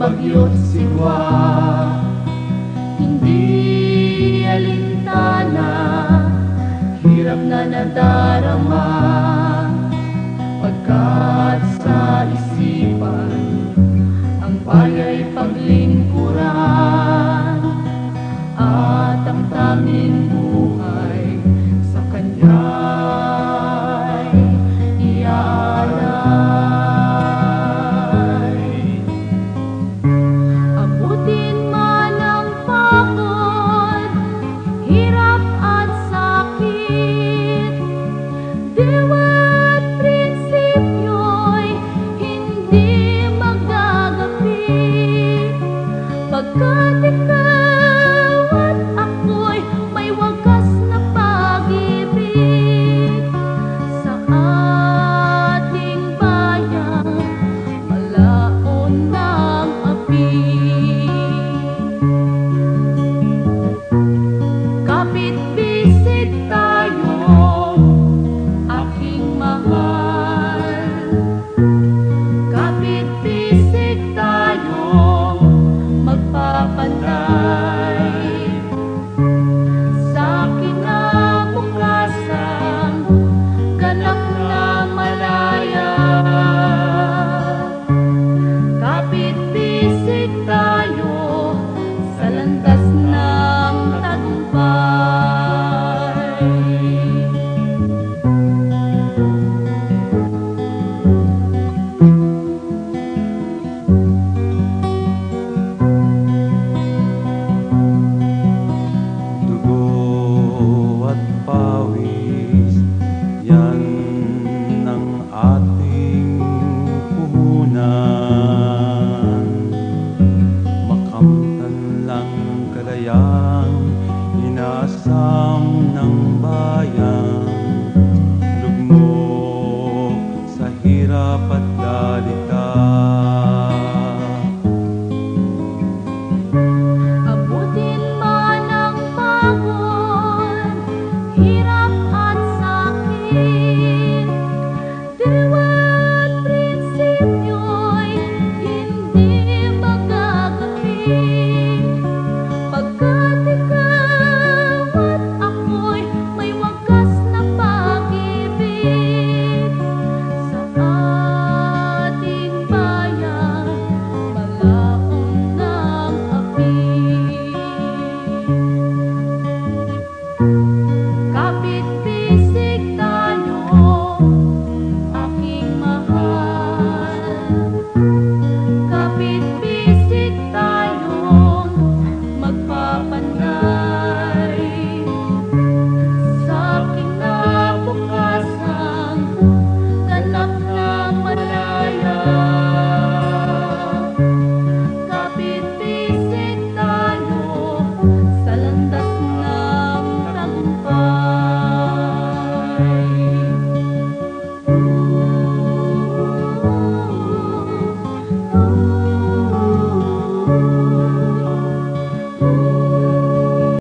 bagyo't sigwa. Hindi alintana Hirap na nadarama. Pagkat sa isipan Ang bayay paglingkuran. At ang tanging buhay Pagkatika ng bayan.